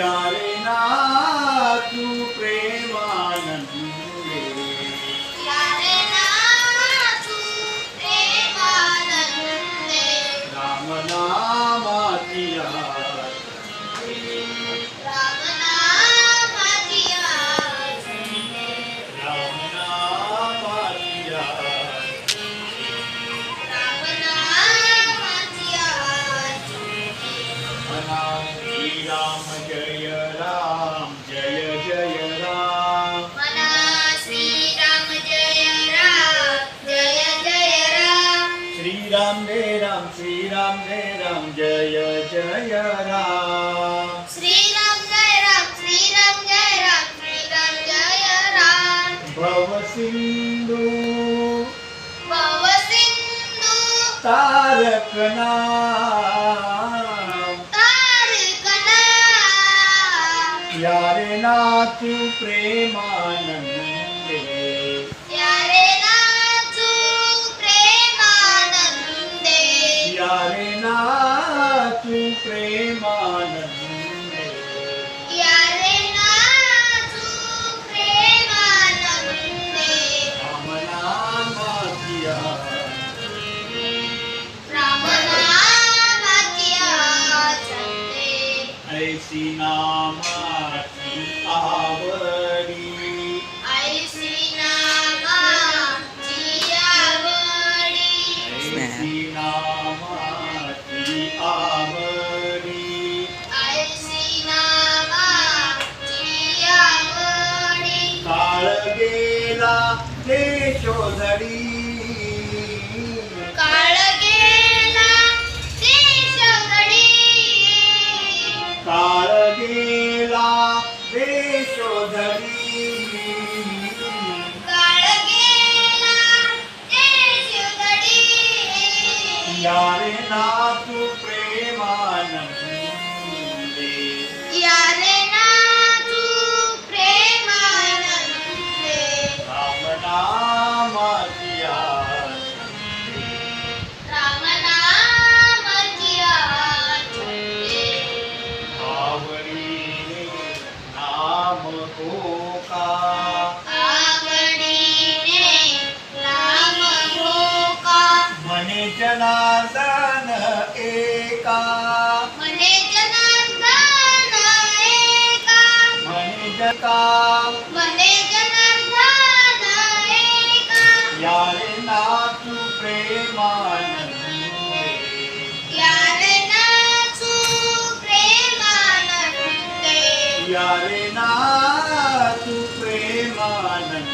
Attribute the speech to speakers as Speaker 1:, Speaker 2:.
Speaker 1: યારે ના તું પ્રેમાનંદ રામ નામ श्रीराम जय जय राम
Speaker 2: श्रीराम जय राम। श्रीराम जय राम श्रीराम जय राम।
Speaker 1: भव सिंधू
Speaker 2: भव सिंधू।
Speaker 1: तारक नाम।
Speaker 2: तारक नाम।
Speaker 1: यारे नाथू प्रेमानंदे।
Speaker 2: प्रेमानंदे
Speaker 1: यारे
Speaker 2: नाचू प्रेमानंदे
Speaker 1: ऐसी नामाची आवडी
Speaker 2: ऐसी नामाची आवडी
Speaker 1: ऐसी नामाची आवडी गेला ते शोधडी
Speaker 2: काळ गेला ते शोधडी
Speaker 1: काळ गेला ते शोधडी
Speaker 2: काळ गेला ते
Speaker 1: जका
Speaker 2: मने जनार्दन एका
Speaker 1: यारे
Speaker 2: यारे नाचू प्रेमानंदे
Speaker 1: यारे नातू प्रेमानंदे